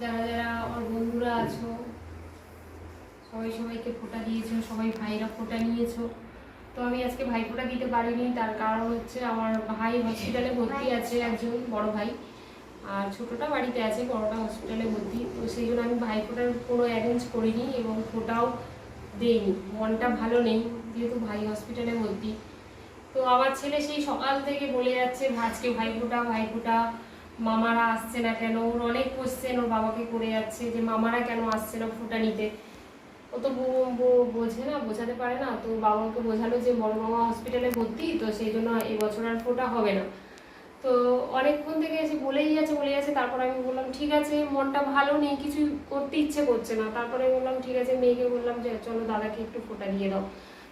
যারা যারা আমার বন্ধুরা আছো, সবাই সবাইকে ফোঁটা দিয়েছ, সবাই ভাইরা ফোঁটা নিয়েছো। তো আমি আজকে ভাই ফোঁটা দিতে পারিনি, তার কারণ হচ্ছে আমার ভাই হসপিটালে ভর্তি আছে, একজন বড় ভাই। আর ছোটটা বাড়িতে আছে, বড়টা হসপিটালে ভর্তি। তো সেই জন্য আমি ভাই ফোঁটার কোনো অ্যারেঞ্জ করিনি এবং ফোঁটাও দেইনি। মনটা ভালো নেই, যেহেতু ভাই হসপিটালে ভর্তি। তো আমার ছেলে সেই সকাল থেকে বলে যাচ্ছে, আজকে ভাই ফোঁটা ভাই ফোঁটা। মামারা আসছে না কেন? ওর অনেক কোশ্চেন ওর বাবাকে করে যাচ্ছে যে মামারা কেন আসছে না ফোঁটা নিতে ও তো বোঝে না, বোঝাতে পারে না। তো বাবাকে বোঝালো যে বড় মামা হসপিটালে ভর্তি, তো সেই জন্য এবছর আর ফোঁটা হবে না। তো অনেকক্ষণ থেকে এসে বলেই যাচ্ছে বলেই যাচ্ছে। তারপর আমি বললাম, ঠিক আছে, মনটা ভালো নেই, কিছু করতে ইচ্ছে করছে না। তারপরে বললাম, ঠিক আছে, মেয়েকে বললাম যে, চলো দাদাকে একটু ফোঁটা দিয়ে দাও।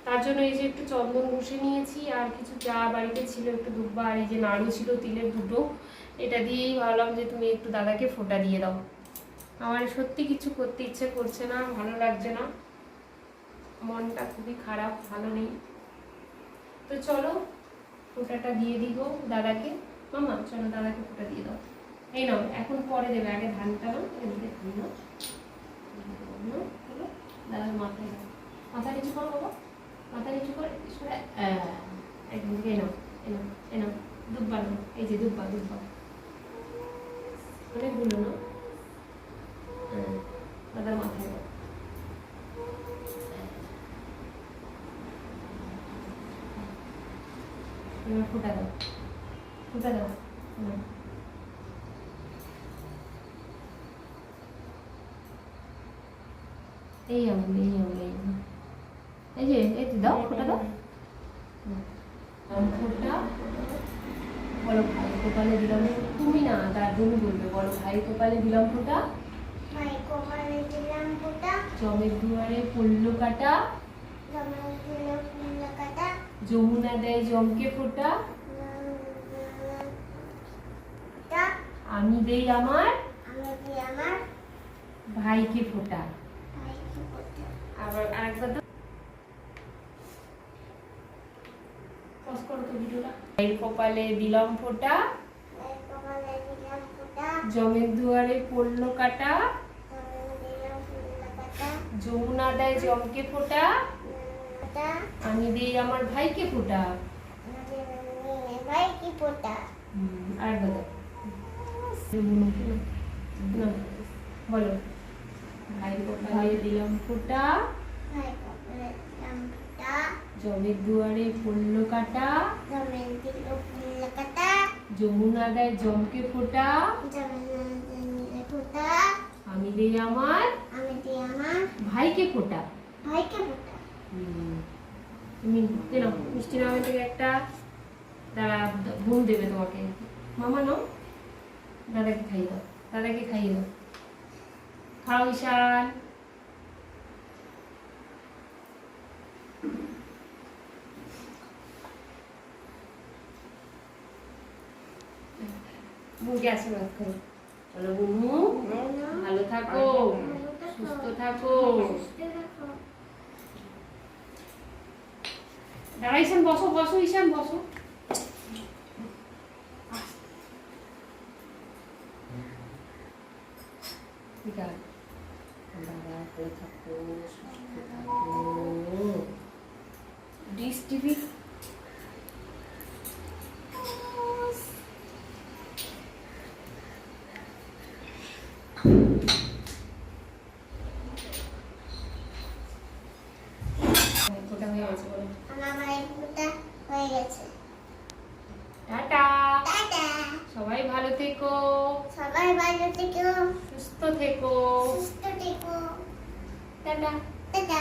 তার জন্য এই যে একটু চন্দন বসে নিয়েছি, আর কিছু চা বাড়িতে ছিল, একটু দুব্বা, আর এই যে নাড়ু ছিল, তিলের দুটো। এটা দিয়েই ভাবলাম যে তুমি একটু দাদাকে ফোঁটা দিয়ে দাও। আমার সত্যি কিছু করতে ইচ্ছে করছে না ভালো লাগছে না। মনটা খুবই খারাপ ভালো নেই। তো চলো ফোঁটাটা দিয়ে দিব দাদাকে। মামা চলো দাদাকে ফোঁটা দিয়ে দাও। এই নাও এখন পরে দেবে আগে ধানটা নাও এদিকে ধান নাও। নাও, দাদার মাথায় মাথা নিচু করো বাবা। মাথা নিচু করে আহ, একদম এনাও এনাও দুব্বা নাও এই যে দুব্বা দুব্বা অনেকগুলো না? হ্যাঁ, দাদার মাথায়। দাও এবার ফুটা দাও। ফুটা দাও। হুম। এই আঙুল এই আঙুল এই আঙুল। এই যে এই যে দাও ফুটা দাও। হুম। আম ফুটা। বলো ভাই কপালে দিলাম তুমি না তার তুমি বলবে বলো ভাই কপালে দিলাম ফুটা ভাই কোপালে দিলাম ফুটা জমের দুয়ারে পড়ল কাটা? যমুনা দেয় জমকে ফোটা? আমি দেই আমার? ভাইকে ফোটা। আবার আরেকবার দাও পজ করো তো ভিডিওটা ভাইয়ের কপালে দিলাম ফোটা। ভাই জমের দুয়ারে পড়ল কাটা। যমুনা দেয় জমকে ফোটা। আমি দেই আমার ভাইকে ফোটা। না, বলো। ভাইয়ের কপালে দিলাম ফোটা ভাই কোপালে দিলাম ফুটা জমের দুয়ারে পড়ল কাটা। যমুনা দেয় জমকে ফোটা। আমি দেই আমার। ভাইকে ফোটা। তুমি কেন মিষ্টি নামের থেকে একটা। দাঁড়া বোন দেবে তোমাকে। মামা নাও। দাদাকে খাইয়ে দাও। দাদাকে খাইয়ে দাও। খাও ঈশান। বোনকে আশীর্বাদ করো চলো বুনু ভালো থাকো সুস্থ থাকো দাঁড়া ঈশান বসো বসো ঈশান বসো ঠিক আছে দাঁড়া করে থাকো সুস্থ থাকো ডিস টিভি ফোটা হয়ে গেছে বলো আমার ভাই ফুটা হয়ে গেছে টাটা টাটা সবাই ভালো থেকো সবাই ভালো থেকো। সুস্থ থেকো। সুস্থ থেকো। টাটা। টাটা।